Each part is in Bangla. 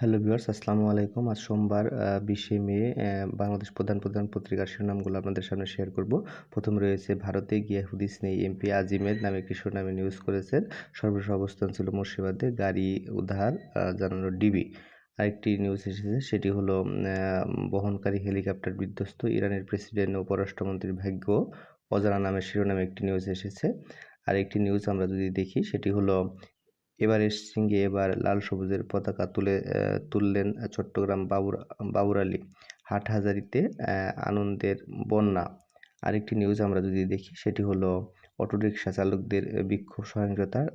হ্যালো ভিউয়ার্স, আসসালামু আলাইকুম। আজ সোমবার বিশে মে বাংলাদেশ প্রধান প্রধান পত্রিকার শিরোনামগুলো আপনাদের সামনে শেয়ার করব। প্রথম রয়েছে ভারতে গিয়াহুদিস নেই এমপি আজিমের নামে একটি শিরোনামে নিউজ করেছেন। সর্বশেষ অবস্থান ছিল মুর্শিদাবাদে গাড়ি উদ্ধার জানানো ডিবি আরেকটি নিউজ এসেছে, সেটি হলো বহনকারী হেলিকপ্টার বিধ্বস্ত ইরানের প্রেসিডেন্ট ও পররাষ্ট্রমন্ত্রীর ভাগ্য। অজানা নামের শিরোনামে একটি নিউজ এসেছে। আরেকটি নিউজ আমরা যদি দেখি, সেটি হলো এভারেস্ট সিংহে এবার লাল সবুজের পতাকা তুলে তুললেন চট্টগ্রাম বাবুর বাবুরালি হাটহাজারিতে আনন্দের বন্যা। আরেকটি নিউজ আমরা যদি দেখি, সেটি হলো অটোরিকশা চালকদের বিক্ষোভ সহিংসতার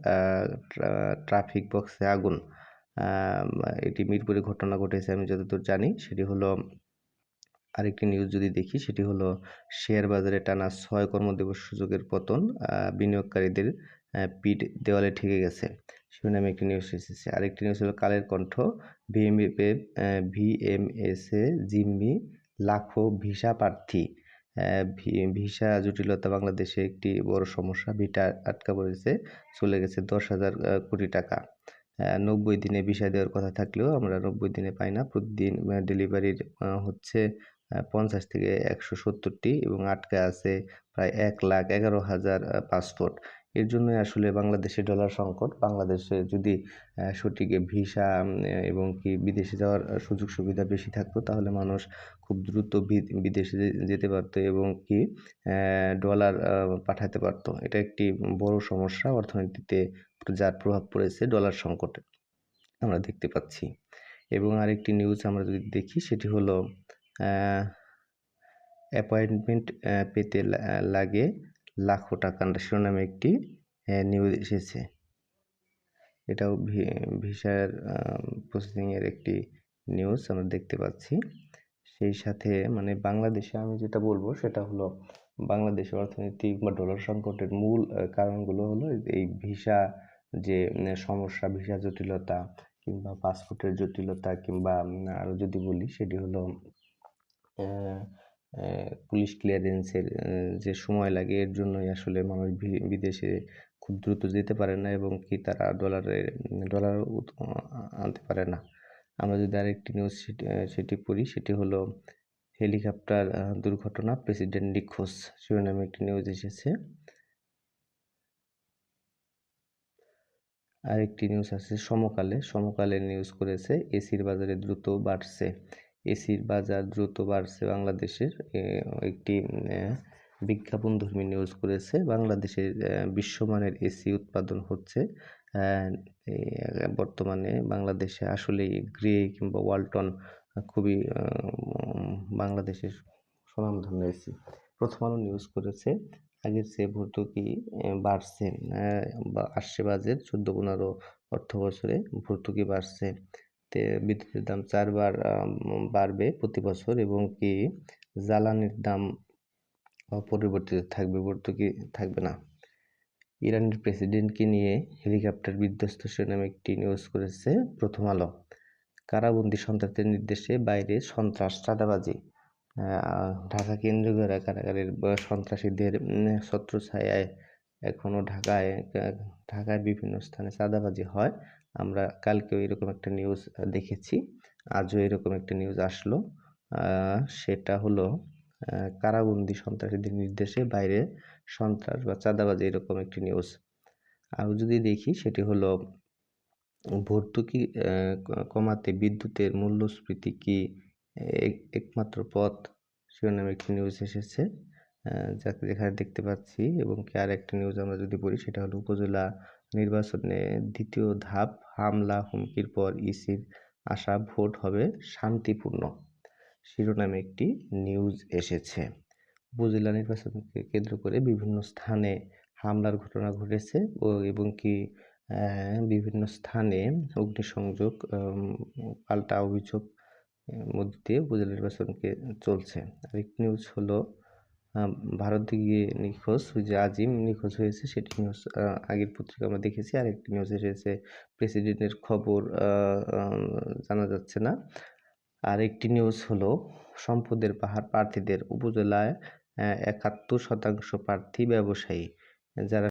ট্রাফিক বক্সে আগুন। এটি মিরপুরে ঘটনা ঘটেছে, আমি যতদূর জানি। সেটি হলো, আরেকটি নিউজ যদি দেখি, সেটি হলো শেয়ার বাজারে টানা ছয় কর্মদিবস সুযোগের পতন বিনিয়োগকারীদের পিঠ দেওয়ালে ঠেকে গেছে। শিরোনামে একটি নিউজ এসেছে। আরেকটি নিউজ হলো, কালের কণ্ঠ ভিএমএ ভিএমএসে জিম্মি, লাখো ভিসা প্রার্থী। ভিসা জটিলতা বাংলাদেশে একটি বড় সমস্যা, ভিটা আটকা পড়েছে, চলে গেছে দশ হাজার কোটি টাকা। নব্বই দিনে ভিসা দেওয়ার কথা থাকলেও আমরা নব্বই দিনে পাই না, প্রতিদিন ডেলিভারির হচ্ছে পঞ্চাশ থেকে একশো সত্তরটি এবং আটকে আছে প্রায় এক লাখ এগারো হাজার পাসপোর্ট এর জন্যই আসলে বাংলাদেশে ডলার সংকট। বাংলাদেশে যদি সঠিক ভিসা এবং কি বিদেশে যাওয়ার সুযোগ সুবিধা বেশি থাকতো, তাহলে মানুষ খুব দ্রুত বিদেশে যেতে পারতো এবং কি ডলার পাঠাতে পারতো। এটা একটি বড় সমস্যা অর্থনীতিতে যার প্রভাব পড়েছে ডলার সংকটে। আমরা দেখতে পাচ্ছি। এবং আরেকটি নিউজ আমরা যদি দেখি, সেটি হলো অ্যাপয়েন্টমেন্ট পেতে লাগে লাখো টাকা। শিরোনামে একটি নিউজ এসেছে। এটাও ভিসার প্রসেসিংয়ের একটি নিউজ আমরা দেখতে পাচ্ছি। সেই সাথে মানে বাংলাদেশে আমি যেটা বলব সেটা হলো, বাংলাদেশের অর্থনৈতিক বা ডলার সংকটের মূল কারণগুলো হলো এই ভিসা যে সমস্যা, ভিসা জটিলতা কিংবা পাসপোর্টের জটিলতা কিংবা আরও যদি বলি সেটি হলো পুলিশ ক্লিয়ারেন্সের যে সময় লাগে, এর জন্যই আসলে মানুষ বিদেশে খুব দ্রুত যেতে পারে না এবং কি তারা ডলারে ডলার আনতে পারে না। আমরা যদি আরেকটি নিউজ সেটি পড়ি, সেটি হলো হেলিকপ্টার দুর্ঘটনা প্রেসিডেন্ট নিখোঁজ। শিরোনামে একটি নিউজ এসেছে। আরেকটি নিউজ আছে সমকালে। সমকালে নিউজ করেছে এসির বাজারে দ্রুত বাড়ছে। এসির বাজার দ্রুত বাড়ছে বাংলাদেশের। একটি বিজ্ঞাপন ধর্মী নিউজ করেছে, বাংলাদেশের বিশ্বমানের এসি উৎপাদন হচ্ছে। বর্তমানে বাংলাদেশে আসলে গ্রে কিংবা ওয়ালটন খুবই বাংলাদেশের স্বনামধন্য এসি। প্রথম আলো নিউজ করেছে, আগের চেয়ে ভর্তুকি বাড়ছে আসছে বাজেট, চোদ্দ পনেরো অর্থ বছরে ভর্তুকি বাড়ছে। বিদ্যুতের দাম চারবার বাড়বে প্রতি বছর এবং কি জ্বালানির দাম অপরিবর্তিত থাকবে ভর্তুকি থাকবে না। ইরানের প্রেসিডেন্টকে নিয়ে হেলিকপ্টার বিধ্বস্ত নামে একটি নিউজ করেছে প্রথম আলো। কারাবন্দি সন্ত্রাসের নির্দেশে বাইরে সন্ত্রাস চাঁদাবাজি। ঢাকা কেন্দ্র করে কারাগারের সন্ত্রাসীদের ছত্রছায়ায় এখনও ঢাকায় ঢাকায় বিভিন্ন স্থানে চাঁদাবাজি হয়। আমরা কালকেও এরকম একটা নিউজ দেখেছি। আজও এরকম একটা নিউজ আসলো। সেটা হলো কারাবন্দি সন্ত্রাসীদের নির্দেশে বাইরে সন্ত্রাস বা চাঁদাবাজি এরকম একটি নিউজ আর যদি দেখি, সেটি হলো, ভর্তুকি কমাতে বিদ্যুতের মূল্যস্ফীতি কি একমাত্র পথ? শিরোনামে একটি নিউজ এসেছে যাকে যেখানে দেখতে পাচ্ছি এবং কি আর একটি নিউজ আমরা যদি পড়ি, সেটা হলো উপজেলা নির্বাচনে দ্বিতীয় ধাপ হামলা, হুমকির পর ইসির আশা ভোট হবে শান্তিপূর্ণ। শিরোনামে একটি নিউজ এসেছে। উপজেলা নির্বাচনকে কেন্দ্র করে বিভিন্ন স্থানে হামলার ঘটনা ঘটেছে ও এবং কি বিভিন্ন স্থানে অগ্নিসংযোগ পাল্টা অভিযোগ মধ্যে উপজেলা নির্বাচনকে চলছে। আরেকটি নিউজ হলো ভারত থেকে নিখোঁজ যে আজিম নিখোঁজ হয়েছে, সেটি নিউজ আগের পত্রিকা আমরা দেখেছি। আর একটি নিউজ এসেছে প্রেসিডেন্টের খবর জানা যাচ্ছে না। আর একটি নিউজ হলো, সম্পদের পাহাড় প্রার্থীদের উপজেলায় একাত্তর শতাংশ প্রার্থী ব্যবসায়ী, যারা